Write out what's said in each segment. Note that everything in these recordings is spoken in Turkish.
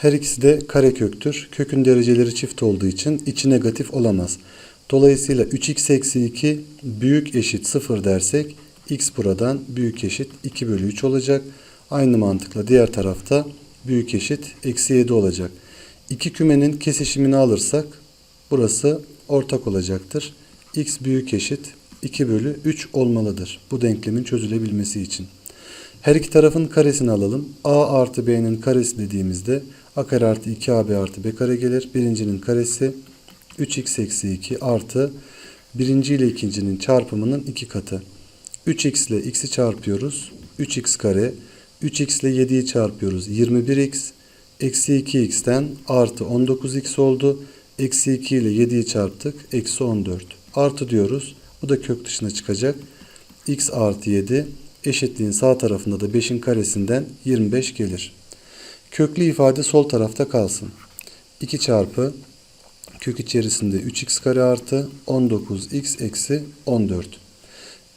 Her ikisi de kareköktür. Kökün dereceleri çift olduğu için içi negatif olamaz. Dolayısıyla 3x eksi 2 büyük eşit 0 dersek x buradan büyük eşit 2 bölü 3 olacak. Aynı mantıkla diğer tarafta büyük eşit eksi 7 olacak. İki kümenin kesişimini alırsak burası ortak olacaktır. x büyük eşit 2 bölü 3 olmalıdır bu denklemin çözülebilmesi için. Her iki tarafın karesini alalım. a artı b'nin karesi dediğimizde a kare artı 2ab artı b kare gelir. Birincinin karesi 3x eksi 2 artı birinci ile ikincinin çarpımının iki katı. 3x ile x'i çarpıyoruz. 3x kare. 3x ile 7'yi çarpıyoruz. 21x. Eksi 2x'ten artı 19x oldu. Eksi 2 ile 7'yi çarptık. Eksi 14. Artı diyoruz. Bu da kök dışına çıkacak. x artı 7 eşitliğin sağ tarafında da 5'in karesinden 25 gelir. Köklü ifade sol tarafta kalsın. 2 çarpı kök içerisinde 3x kare artı 19x eksi 14.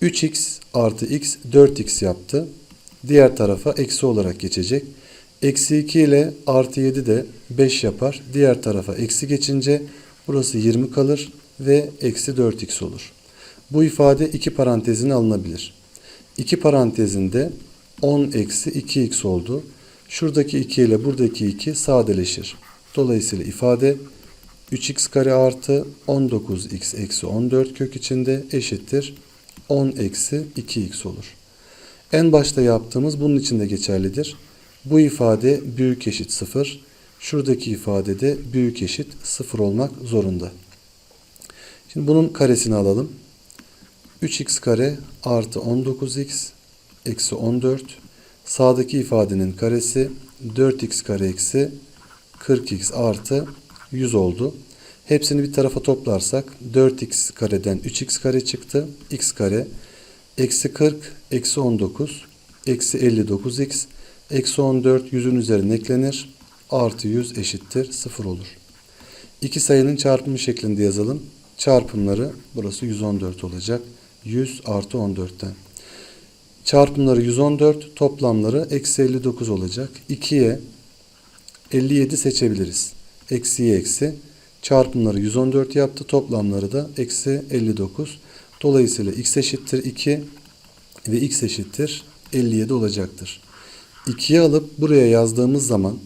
3x artı x 4x yaptı. Diğer tarafa eksi olarak geçecek. Eksi 2 ile artı 7 de 5 yapar. Diğer tarafa eksi geçince burası 20 kalır ve eksi 4x olur. Bu ifade iki parantezine alınabilir. İki parantezinde 10 eksi 2x oldu. Şuradaki 2 ile buradaki 2 sadeleşir. Dolayısıyla ifade 3x kare artı 19x eksi 14 kök içinde eşittir 10 eksi 2x olur. En başta yaptığımız bunun için de geçerlidir. Bu ifade büyük eşit 0. Şuradaki ifade de büyük eşit 0 olmak zorunda. Şimdi bunun karesini alalım. 3x kare artı 19x eksi 14. Sağdaki ifadenin karesi 4x kare eksi 40x artı 100 oldu. Hepsini bir tarafa toplarsak 4x kareden 3x kare çıktı. x kare eksi 40 eksi 19 eksi 59x eksi 14 yüzün üzerine eklenir. Artı 100 eşittir 0 olur. İki sayının çarpımı şeklinde yazalım. Çarpımları burası 114 olacak. 100 artı 14'ten. Çarpımları 114, toplamları eksi 59 olacak. 2'ye 57 seçebiliriz. Eksiye eksi. Çarpımları 114 yaptı. Toplamları da eksi 59. Dolayısıyla x eşittir 2 ve x eşittir 57 olacaktır. 2'yi alıp buraya yazdığımız zaman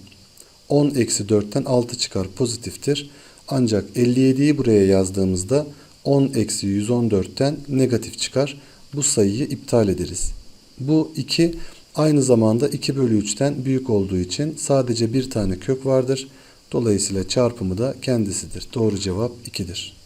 10 eksi 4'ten 6 çıkar pozitiftir. Ancak 57'yi buraya yazdığımızda 10 eksi 114'ten negatif çıkar. Bu sayıyı iptal ederiz. Bu 2 aynı zamanda 2 bölü 3'ten büyük olduğu için sadece bir tane kök vardır. Dolayısıyla çarpımı da kendisidir. Doğru cevap 2'dir.